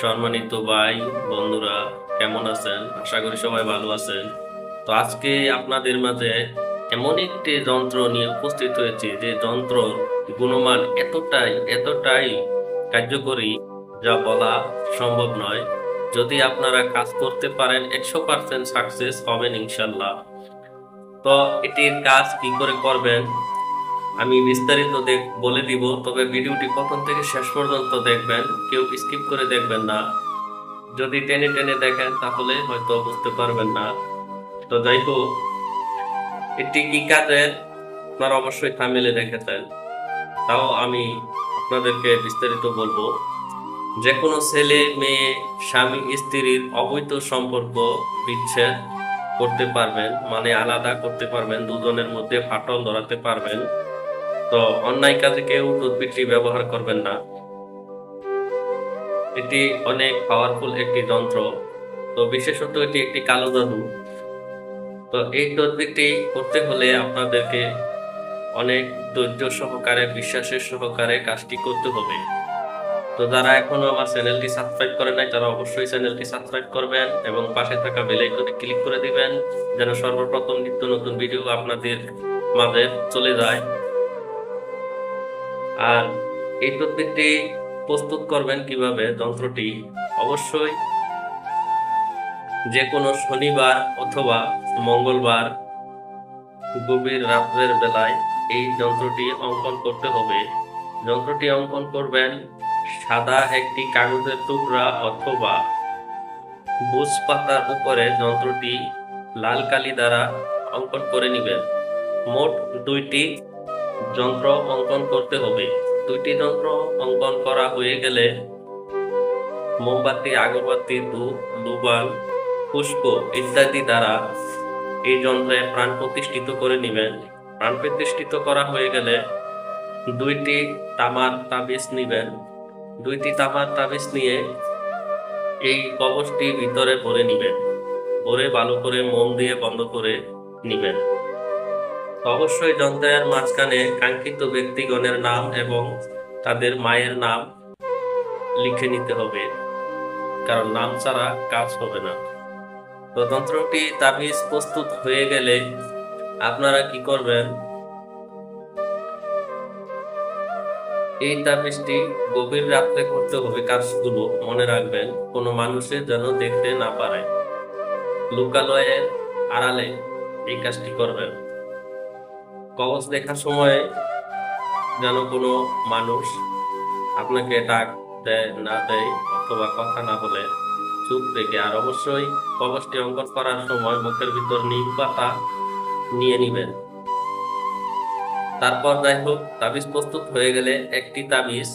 সম্মানিত ভাই, বন্ধুরা, কেমন আছেন? আশা করি সবাই ভালো আছেন। তো আজকে আপনাদের মাঝে এমন একটি যন্ত্র নিয়ে উপস্থিত যে যন্ত্র গুণমান এতটাই এতটাই কার্যকরী যা বলা সম্ভব নয়। যদি আপনারা কাজ করতে পারেন, একশো পার্সেন্ট সাকসেস হবেন ইনশাল্লাহ। তো এটির কাজ কি করে করবেন? আমি বিস্তারিত দেখ, বলে দিব, তবে ভিডিওটি প্রথম থেকে শেষ পর্যন্ত দেখবেন, কেউ স্কিপ করে দেখবেন না। যদি টেনে টেনে দেখেন, তাহলে হয়তো বুঝতে পারবেন না। তো যাই হোক, এটি কি কাজের? আপনারা অবশ্যই থামেলে দেখেছেন তাও আমি আপনাদেরকে বিস্তারিত বলব। যে কোনো ছেলে, মেয়ে, স্বামী, স্ত্রীর অবৈধ সম্পর্ক বিচ্ছেদ করতে পারবেন মানে আলাদা করতে পারবেন, দুজনের মধ্যে ফাটল ধরাতে পারবেন। তো অন্যায় কাজে কেউ টুথপিকটি ব্যবহার করবেন না। এটি অনেক পাওয়ারফুল একটি যন্ত্র। তো বিশেষত এটি একটি কালো জাদু। তো এই টুথপিকটি করতে হলে আপনাদেরকে অনেক ধৈর্য সহকারে, বিশ্বাসের সহকারে কাজটি করতে হবে। তো যারা এখনও আমার চ্যানেলটি সাবস্ক্রাইব করে নাই, তারা অবশ্যই চ্যানেলটি সাবস্ক্রাইব করবেন এবং পাশে থাকা বেল আইকনে ক্লিক করে দিবেন, যেন সর্বপ্রথম নিত্য নতুন ভিডিও আপনাদের মাঝে চলে যায়। আর এই টুথপিকটি প্রস্তুত করবেন কীভাবে? যন্ত্রটি অবশ্যই যে কোনো শনিবার অথবা মঙ্গলবার গভীর রাত্রের বেলায় এই যন্ত্রটি অঙ্কন করতে হবে। যন্ত্রটি অঙ্কন করবেন সাদা একটি কাগজের টুকরা অথবা বুঝ পাতার উপরে যন্ত্রটি লাল কালি দ্বারা অঙ্কন করে নেবেন। মোট দুইটি যন্ত্র অঙ্কন করতে হবে। দুইটি যন্ত্র অঙ্কন করা হয়ে গেলে মোমবাতি, আগরবাতি, ধূপ, দুবাল, পুষ্প ইত্যাদি দ্বারা এই যন্ত্রে প্রাণ প্রতিষ্ঠিত করে নেবেন। প্রাণ প্রতিষ্ঠিত করা হয়ে গেলে দুইটি তামার তাবিজ নিবেন। দুইটি তামার তাবিজ নিয়ে এই কবচটি ভিতরে ভরে নিবেন। ভরে ভালো করে মন দিয়ে বন্ধ করে নিবেন। অবশ্যই যন্ত্রের মাঝখানে কাঙ্ক্ষিত ব্যক্তিগণের নাম এবং তাদের মায়ের নাম লিখে নিতে হবে, কারণ নাম ছাড়া কাজ হবে না। তো যন্ত্রটি তাবিজ প্রস্তুত হয়ে গেলে আপনারা কি করবেন? এই তাবিজটি গভীর রাত্রে করতে হবে কাজগুলো, মনে রাখবেন, কোনো মানুষের যেন দেখতে না পারে। লোকালয়ের আড়ালে এই কাজটি করবেন। কবচ দেখার সময় যেন কোনো মানুষ আপনাকে ডাক দেয়, না দেয়, অথবা কথা না বলে, চুপ রেখে। আর অবশ্যই কবচটি অঙ্কন করার সময় মুখের ভিতর নিম পাতা নিয়ে নিবেন। তারপর যাই হোক, তাবিজ প্রস্তুত হয়ে গেলে একটি তাবিজ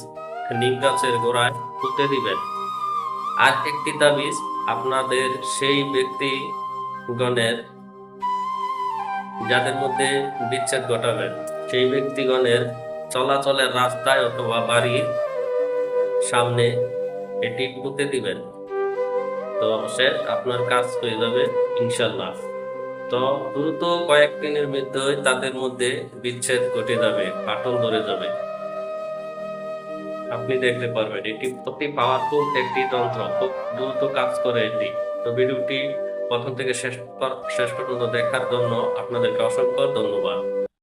নিম গাছের গোড়ায় পুঁতে দিবেন। আর একটি তাবিজ আপনাদের সেই ব্যক্তিগণের যাদের মধ্যে বিচ্ছেদ ঘটাবেন সেই ব্যক্তিগণের চলাচলের রাস্তায় অথবা বাড়ির সামনে এটি পুঁতে দিবেন। তো সে আপনার কাজ হয়ে যাবে ইনশাল্লাহ তো দ্রুত কয়েকদিনের মধ্যে তাদের মধ্যে বিচ্ছেদ ঘটে যাবে, ফাটল ধরে যাবে। আপনি দেখতে পারবেন, এটি অতি পাওয়ারফুল একটি যন্ত্র, খুব দ্রুত কাজ করে এটি। তো ভিডিওটি প্রথম থেকে শেষ শেষ পর্যন্ত দেখার জন্য আপনাদেরকে অসংখ্য ধন্যবাদ।